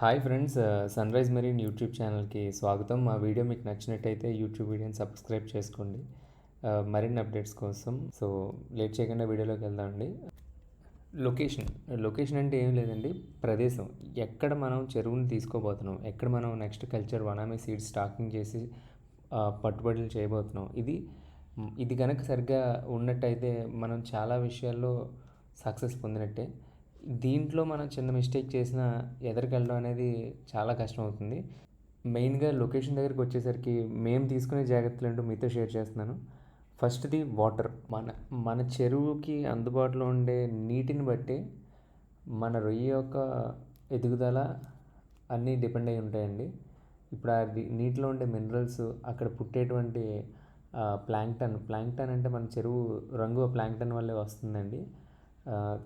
Hi friends sun rise marine YouTube ఛానల్కి స్వాగతం. మా వీడియో మీకు నచ్చినట్టయితే యూట్యూబ్ వీడియోని సబ్స్క్రైబ్ చేసుకోండి. Uh, మరిన్ని అప్డేట్స్ కోసం. సో లేట్ చేయకుండా వీడియోలోకి వెళ్దామండి లొకేషన్ లొకేషన్ అంటే ఏం లేదండి ప్రదేశం. ఎక్కడ మనం చెరువుని తీసుకోబోతున్నాం ఎక్కడ మనం నెక్స్ట్ కల్చర్ వనామీ సీడ్స్ స్టాకింగ్ చేసి uh, పట్టుబడులు చేయబోతున్నాం. ఇది ఇది కనుక సరిగ్గా ఉన్నట్టయితే మనం చాలా విషయాల్లో సక్సెస్ పొందినట్టే. దీంట్లో మనం చిన్న మిస్టేక్ చేసిన ఎదరికెళ్ళడం అనేది చాలా కష్టం అవుతుంది మెయిన్గా లొకేషన్ దగ్గరికి వచ్చేసరికి మేము తీసుకునే జాగ్రత్తలు ఏంటో మీతో షేర్ చేస్తున్నాను. ఫస్ట్ది వాటర్. మన మన చెరువుకి అందుబాటులో ఉండే నీటిని బట్టి మన రొయ్య యొక్క ఎదుగుదల అన్నీ డిపెండ్ అయి ఉంటాయండి. ఇప్పుడు ఆ నీటిలో ఉండే మినరల్స్ అక్కడ పుట్టేటువంటి ప్లాంక్టన్ ప్లాంక్టన్ అంటే మన చెరువు రంగు ప్లాంక్టన్ వల్లే వస్తుందండి.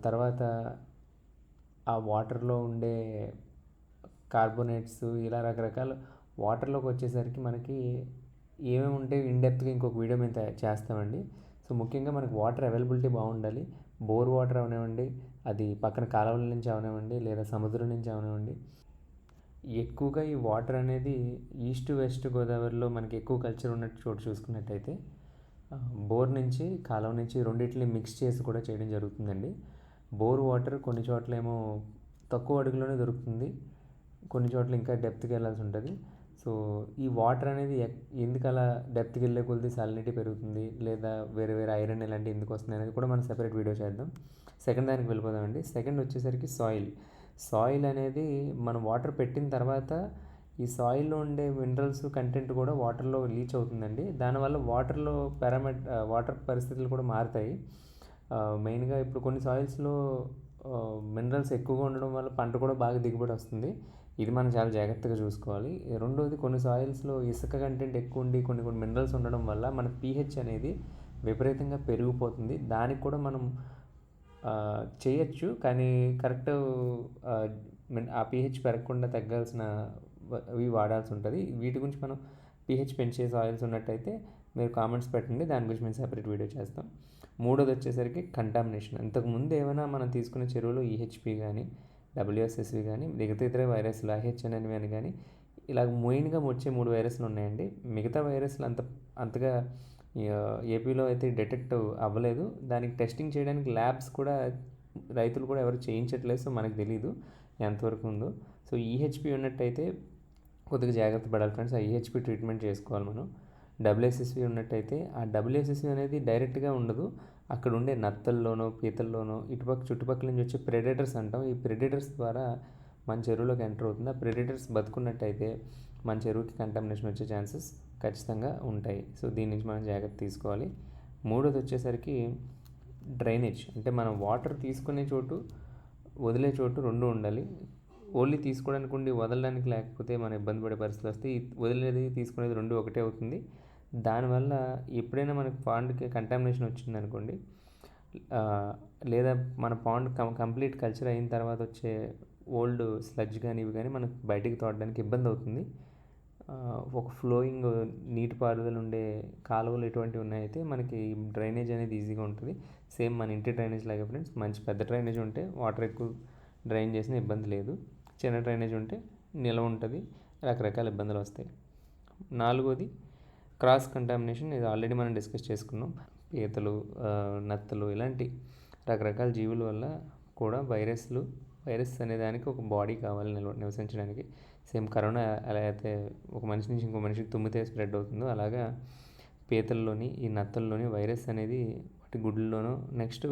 తర్వాత ఆ వాటర్లో ఉండే కార్బోనేట్స్ ఇలా రకరకాల వాటర్లోకి వచ్చేసరికి మనకి ఏమేమి ఉంటే ఇన్డెప్త్గా ఇంకొక వీడియో మేము తయారు చేస్తామండి. సో ముఖ్యంగా మనకి వాటర్ అవైలబిలిటీ బాగుండాలి. బోర్ వాటర్ అవనివ్వండి అది పక్కన కాలువల నుంచి అవనివ్వండి లేదా సముద్రం నుంచి అవనివ్వండి. ఎక్కువగా ఈ వాటర్ అనేది ఈస్ట్ వెస్ట్ గోదావరిలో మనకి ఎక్కువ కల్చర్ ఉన్నట్టు చోటు చూసుకున్నట్టయితే బోర్ నుంచి కాలువ నుంచి రెండింటిని మిక్స్ చేసి కూడా చేయడం జరుగుతుందండి. బోర్ వాటర్ కొన్ని చోట్ల ఏమో తక్కువ అడుగులోనే దొరుకుతుంది. కొన్ని చోట్ల ఇంకా డెప్త్కి వెళ్ళాల్సి ఉంటుంది. సో ఈ వాటర్ అనేది ఎక్- ఎందుకు అలా డెప్త్కి వెళ్ళే కొద్ది సాలినిటీ పెరుగుతుంది లేదా వేరే వేరే ఐరన్ ఇలాంటివి ఎందుకు వస్తుంది అనేది కూడా మనం సెపరేట్ వీడియో చేద్దాం. సెకండ్ దానికి వెళ్ళిపోదామండి సెకండ్ వచ్చేసరికి సాయిల్. సాయిల్ అనేది మనం వాటర్ పెట్టిన తర్వాత ఈ సాయిల్లో ఉండే మినరల్స్ కంటెంట్ కూడా వాటర్లో లీచ్ అవుతుందండి. దానివల్ల వాటర్లో పారామెట్ వాటర్ పరిస్థితులు కూడా మారుతాయి. మెయిన్గా ఇప్పుడు కొన్ని సాయిల్స్లో మినరల్స్ ఎక్కువగా ఉండడం వల్ల పంట కూడా బాగా దిగుబడి వస్తుంది. ఇది మనం చాలా జాగ్రత్తగా చూసుకోవాలి. రెండోది కొన్ని సాయిల్స్లో ఇసుక కంటెంట్ ఎక్కువ ఉండి కొన్ని కొన్ని మినరల్స్ ఉండడం వల్ల మన పీహెచ్ అనేది విపరీతంగా పెరిగిపోతుంది. దానికి కూడా మనం చేయొచ్చు. కానీ కరెక్ట్ ఆ, పీహెచ్ పెరగకుండా తగ్గాల్సిన అవి వాడాల్సి ఉంటుంది. వీటి గురించి మనం పీహెచ్ పెంచే సాయిల్స్ ఉన్నట్టయితే మీరు కామెంట్స్ పెట్టండి. దాని గురించి మేము సెపరేట్ వీడియో చేస్తాం. మూడోది వచ్చేసరికి కంటామినేషన్ ఇంతకుముందు ఏమైనా మనం తీసుకునే చెరువులో ఈహెచ్పి కానీ డబ్ల్యూఎస్ఎస్వి కానీ మిగతా ఇతర వైరస్లు ఐహెచ్ఎన్ఎన్వి అని కానీ ఇలా మెయిన్గా వచ్చే మూడు వైరస్లు ఉన్నాయండి. మిగతా వైరస్లు అంత అంతగా ఏపీలో అయితే డిటెక్ట్ అవ్వలేదు. దానికి టెస్టింగ్ చేయడానికి ల్యాబ్స్ కూడా రైతులు కూడా ఎవరు చేయించట్లేదు. సో మనకు తెలియదు ఎంతవరకు ఉందో. సో ఈహెచ్పి ఉన్నట్టయితే కొద్దిగా జాగ్రత్త పడాలి ఫ్రెండ్స్. ఆ ఈహెచ్పి ట్రీట్మెంట్ చేసుకోవాలి మనం. డబ్ల్యూఎస్ఎస్వి ఉన్నట్టయితే ఆ డబ్ల్యూఎస్ఎస్వి అనేది డైరెక్ట్గా ఉండదు. అక్కడ ఉండే నత్తల్లోనో పీతల్లోనో ఇటుపక్క చుట్టుపక్కల నుంచి వచ్చే ప్రెడేటర్స్ అంటాం. ఈ ప్రెడేటర్స్ ద్వారా మన చెరువులోకి ఎంటర్ అవుతుంది. ఆ ప్రెడేటర్స్ బతుకున్నట్టయితే మన చెరువుకి కంటామినేషన్ వచ్చే ఛాన్సెస్ ఖచ్చితంగా ఉంటాయి. సో దీని నుంచి మనం జాగ్రత్త తీసుకోవాలి. మూడోది వచ్చేసరికి డ్రైనేజ్. అంటే మనం వాటర్ తీసుకునే చోటు వదిలే చోటు రెండు ఉండాలి. ఓన్లీ తీసుకోవడానికి ఉండి వదలడానికి లేకపోతే మనం ఇబ్బంది పడే పరిస్థితులు వస్తే వదిలేది తీసుకునేది రెండు ఒకటే అవుతుంది. దానివల్ల ఎప్పుడైనా మనకి పాండ్కి కంటామినేషన్ వచ్చింది అనుకోండి లేదా మన పాండ్ కం కంప్లీట్ కల్చర్ అయిన తర్వాత వచ్చే ఓల్డ్ స్లడ్జ్ కానీ ఇవి కానీ మనకు బయటికి తోడడానికి ఇబ్బంది అవుతుంది. ఒక ఫ్లోయింగ్ నీటిపారుదల ఉండే కాలువలు ఎటువంటివి ఉన్నాయైతే మనకి డ్రైనేజ్ అనేది ఈజీగా ఉంటుంది. సేమ్ మన ఇంటి డ్రైనేజ్ లాగే ఫ్రెండ్స్ మంచి పెద్ద డ్రైనేజ్ ఉంటే వాటర్ ఎక్కువ డ్రైన్ చేసిన ఇబ్బంది లేదు. చిన్న డ్రైనేజ్ ఉంటే నిల్వ ఉంటుంది రకరకాల ఇబ్బందులు వస్తాయి. నాలుగోది క్రాస్ కంటామినేషన్ ఇది ఆల్రెడీ మనం డిస్కస్ చేసుకున్నాం. పీతలు నత్తలు ఇలాంటి రకరకాల జీవుల వల్ల కూడా వైరస్లు వైరస్ అనే దానికి ఒక బాడీ కావాలి నిల్వ నివసించడానికి. సేమ్ కరోనా ఎలా అయితే ఒక మనిషి నుంచి ఇంకో మనిషికి తుమ్మితే స్ప్రెడ్ అవుతుందో అలాగా పీతల్లోని ఈ నత్తల్లోని వైరస్ అనేది వాటి గుడ్లలోనో నెక్స్ట్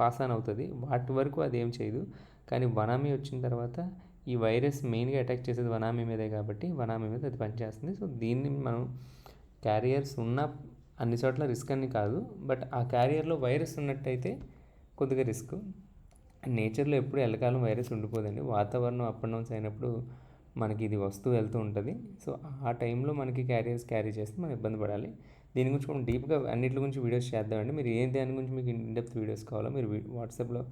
పాస్ ఆన్ అవుతుంది. వాటి వరకు అది ఏం చేయదు. కానీ బనామీ వచ్చిన తర్వాత ఈ వైరస్ మెయిన్గా అటాక్ చేసేది వనామీ మీదే కాబట్టి వనామీ మీద అది పనిచేస్తుంది. సో దీన్ని మనం క్యారియర్స్ ఉన్న అన్ని చోట్ల రిస్క్ అని కాదు. బట్ ఆ క్యారియర్లో వైరస్ ఉన్నట్టయితే కొద్దిగా రిస్క్. నేచర్లో ఎప్పుడు ఎల్లకాలం వైరస్ ఉండిపోదండి. వాతావరణం అప్ అండ్ డౌన్స్ అయినప్పుడు మనకి ఇది వస్తూ వెళ్తూ ఉంటుంది. సో ఆ టైంలో మనకి క్యారియర్స్ క్యారీ చేస్తే మనం ఇబ్బంది పడాలి. దీని గురించి మనం డీప్గా అన్నిటి గురించి వీడియోస్ చేద్దామండి. మీరు ఏ దాని గురించి మీకు ఇన్ డెప్త్ వీడియోస్ కావాలో మీరు వాట్సాప్లో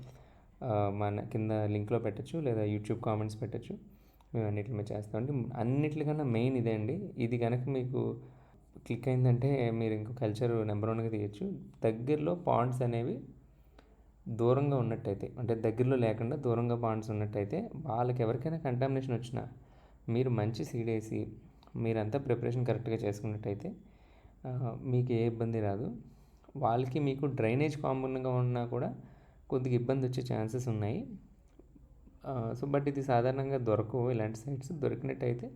మన కింద లింక్లో పెట్టచ్చు లేదా యూట్యూబ్ కామెంట్స్ పెట్టచ్చు. మేము అన్నిటి మీద చేస్తామండి అన్నిటికన్నా మెయిన్ ఇదే అండి. ఇది కనుక మీకు క్లిక్ అయిందంటే మీరు ఇంకో కల్చర్ నెంబర్ వన్గా తీయచ్చు. దగ్గరలో పాండ్స్ అనేవి దూరంగా ఉన్నట్టయితే అంటే దగ్గరలో లేకుండా దూరంగా పాండ్స్ ఉన్నట్టయితే వాళ్ళకి ఎవరికైనా కంటామినేషన్ వచ్చినా మీరు మంచి సీడ్ వేసి మీరంతా ప్రిపరేషన్ కరెక్ట్గా చేసుకున్నట్టయితే మీకు ఏ ఇబ్బంది రాదు. వాళ్ళకి మీకు డ్రైనేజ్ కామన్గా ఉన్నా కూడా కొద్దిగా ఇబ్బంది వచ్చే ఛాన్సెస్ ఉన్నాయి. సో బట్ ఇది సాధారణంగా దొరకవు. ఇలాంటి సైట్స్ దొరికినట్టయితే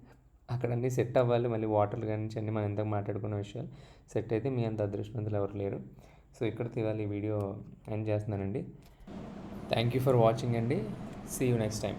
అక్కడ అన్నీ సెట్ అవ్వాలి. మళ్ళీ వాటర్ కానీ అన్నీ మనం ఇంతకు మాట్లాడుకున్న విషయాలు సెట్ అయితే మీ అంత అదృష్టవంతులు ఎవరు లేరు. సో ఇక్కడితో ఇవాళ ఈ వీడియో ఎండ్ చేస్తున్నానండి. థ్యాంక్ యూ ఫర్ వాచింగ్ అండి. See you next time